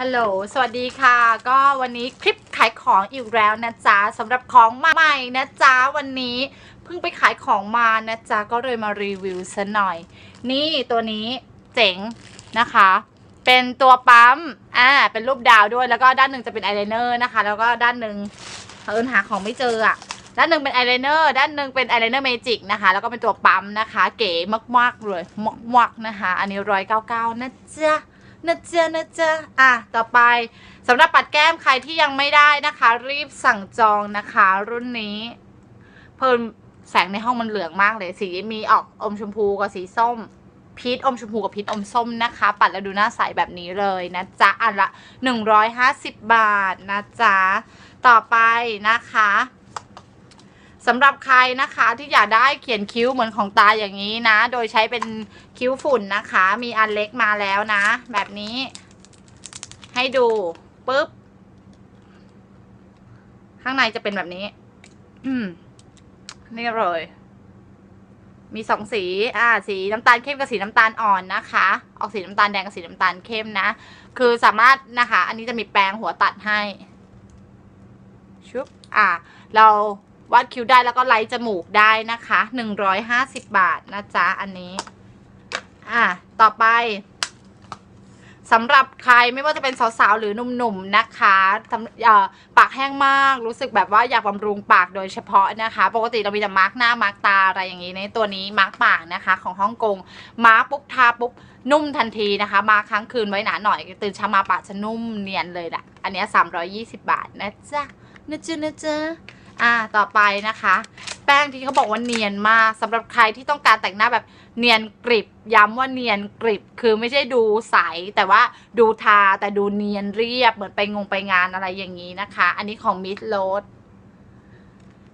ฮัลโหล สวัสดีค่ะ ก็วันนี้คลิปขายของอีกแล้วนะจ๊ะสำหรับของใหม่นะจ๊ะวันนี้เพิ่งไปขายของมานะจ๊ะก็เลยมารีวิวซะหน่อย นี่ตัวนี้เจ๋งนะคะ เป็นตัวปั๊ม อ่า เป็นรูปดาวด้วย แล้วก็ด้านหนึ่งจะเป็นอายไลเนอร์นะคะ แล้วก็ด้านหนึ่งเอิญหาของไม่เจออะด้านหนึ่งเป็นอายไลเนอร์ ด้านหนึ่งเป็นอายไลเนอร์เมจิกนะคะ แล้วก็เป็นตัวปั๊มนะคะ เก๋มากๆเลยมากๆนะคะ อันนี้ร้อยเก้าเก้านะจ๊ะ นะจ๊ะนะจ๊ะอะต่อไปสำหรับปัดแก้มใครที่ยังไม่ได้นะคะ รีบสั่งจองนะคะ รุ่นนี้ เพิ่มแสงในห้องมันเหลืองมากเลย สีมีออกอมชมพูกับสีส้มพีชอมชมพูกับพีชอมส้มนะคะ ปัดแล้วดูหน้าใสแบบนี้เลยนะจ๊ะอันละ 150 บาทนะจ๊ะต่อไปนะคะ สำหรับใครนะคะที่อยากได้เขียนคิ้วเหมือนของตาอย่างนี้นะ โดยใช้เป็นคิ้วฝุ่นนะคะ มีอันเล็กมาแล้วนะ แบบนี้ ให้ดูปุ๊บ ข้างในจะเป็นแบบนี้ อืมนี่เลย มีสองสี อ่า สีน้ำตาลเข้มกับสีน้ำตาลอ่อนนะคะ ออกสีน้ำตาลแดงกับสีน้ำตาลเข้มนะ คือสามารถนะคะ อันนี้จะมีแปรงหัวตัดให้ ชุบ อ่า เรา วาดคิ้วได้แล้วก็ไล่จมูกได้นะคะหนึ่งร้อยห้าสิบบาทนะจ๊ะอันนี้ อ่าต่อไปสำหรับใครไม่ว่าจะเป็นสาวๆ หรือหนุ่มๆ นะคะปากแห้งมากรู้สึกแบบว่าอยากบำรุงปากโดยเฉพาะนะคะ ปกติเรามีแต่มาร์กหน้ามาร์กตาอะไรอย่างนี้ในตัวนี้มาร์กปากนะคะของฮ่องกงมาร์กปุ๊บทาปุ๊บนุ่มทันทีนะคะ มาค้างคืนไว้หนาหน่อย ตื่นเช้ามาปากจะนุ่มเนียนเลยแหละอันนี้สามร้อยี่สิบาทนะจ๊ะนะจ๊ะนะจ๊ะ อ่าต่อไปนะคะ แป้งที่เขาบอกว่าเนียนมากสำหรับใครที่ต้องการแต่งหน้าแบบเนียนกริบ ย้ำว่าเนียนกริบ คือไม่ใช่ดูใส แต่ว่าดูทาแต่ดูเนียนเรียบเหมือนไปงงไปงานอะไรอย่างนี้นะคะ อันนี้ของมิ d โ o ด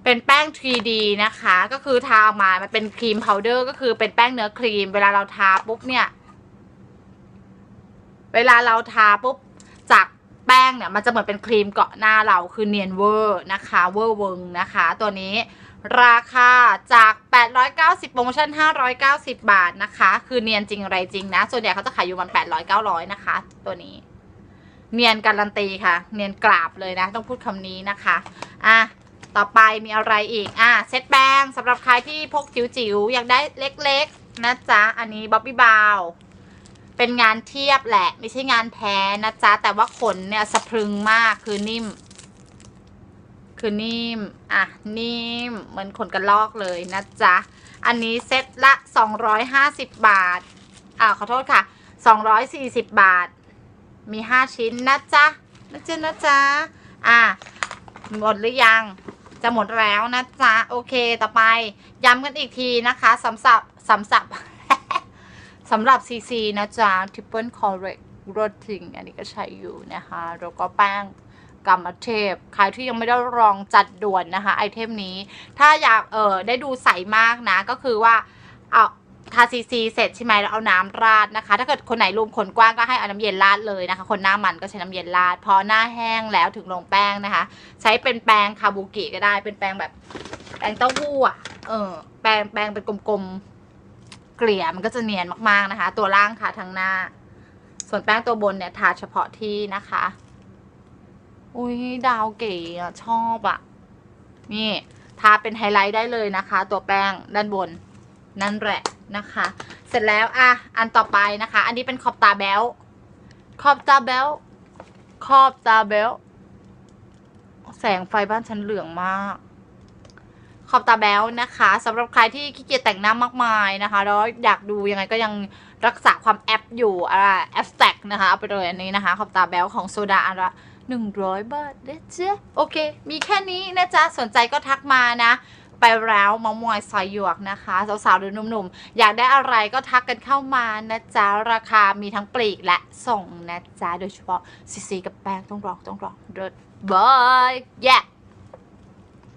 เป็นแป้ง 3D นะคะ ก็คือทาออกมา มันเป็นครีมพาวเดอร์ ก็คือเป็นแป้งเนื้อครีม เวลาเราทาปุ๊บเนี่ย เวลาเราทาปุ๊บ แป้งเนี่ยมันจะเหมือนเป็นครีมเกาะหน้าเราคือเนียนเวอร์นะคะเวอร์เวิงนะคะ ตัวนี้ราคาจาก 890 โปรโมชั่น 590 บาทนะคะ คือเนียนจริงอะไรจริงนะ ส่วนใหญ่เขาจะขายอยู่มัน800 900 นะคะ ตัวนี้ เนียนการันตีค่ะ เนียนกราบเลยนะ ต้องพูดคำนี้นะคะ อะ ต่อไปมีอะไรอีก อะ เซตแป้งสำหรับใครที่พกจิ๋วๆ อยากได้เล็กๆ นะจ๊ะ อันนี้บ๊อบบี้บาว เป็นงานเทียบแหละ ไม่ใช่งานแท้นะจ๊ะ แต่ว่าขนเนี่ยสะพรึงมากคือนิ่ม คือนิ่ม อะ นิ่ม เหมือนขนกระลอกเลยนะจ๊ะ อันนี้เซ็ตละ 250 บาท อ่าขอโทษค่ะ 240 บาท มี 5 ชิ้นนะจ๊ะนะจ๊ะนะจ๊ะ อะ หมดหรือยังจะหมดแล้วนะจ๊ะ โอเคต่อไปย้ำกันอีกทีนะคะสำสับสำสับ สำหรับ CC นะจ๊ะ Triple Correct r o t i n g อันนี้ก็ใช้อยู่นะคะ แล้วก็แป้งกำมเทพใครที่ยังไม่ได้ลองจัดด่วนนะคะ ไอเทมนี้ ถ้าอยากเออได้ดูใสมากนะ ก็คือว่าเอาทาซีซีเสร็จใช่ไหมแล้วเอาน้ำราดนะคะ ถ้าเกิดคนไหนรูมขนกว้างก็ให้เอาน้ำเย็นราดเลยนะคะ คนหน้ามันก็ใช้น้ำเย็นราด พอหน้าแห้งแล้วถึงลงแป้งนะคะ ใช้เป็นแป้งคาบูกิก็ได้เป็นแป้งแบบแป้งเต้าหู้อะเออแป้งแป้งเป็นกลมๆ เกลี่ยมันก็จะเนียนมากๆนะคะ ตัวล่างทาทั้งหน้า ส่วนแป้งตัวบนเนี่ยทาเฉพาะที่นะคะ อุ้ยดาวเก๋อะชอบอะนี่ทาเป็นไฮไลท์ได้เลยนะคะ ตัวแป้งด้านบนนั่นแหละนะคะ เสร็จแล้วอะอันต่อไปนะคะ อันนี้เป็นขอบตาแบลขอบตาแบลขอบตาแบลแสงไฟบ้านฉันเหลืองมาก ขอบตาแบลนะคะสำหรับใครที่ขี้เกียจแต่งหน้ามากมายนะคะแล้วอยากดูยังไงก็ยังรักษาความแอปอยู่อ่าแอปแตกนะคะเอาไปเลยอันนี้นะคะ ขอบตาแบลของโซดาอันละหนึ่งร้อยบาทนะจ๊โอเค มีแค่นี้นะจ๊ะ สนใจก็ทักมานะ ไปแล้วมามอยซอยหยวกนะคะ สาวๆหรือหนุ่มๆ อยากได้อะไรก็ทักกันเข้ามานะจ๊ะ ราคามีทั้งปลีกและส่งนะจ๊ะ โดยเฉพาะซีซีกับแป้งต้องรองต้องรองเดิบาย yeah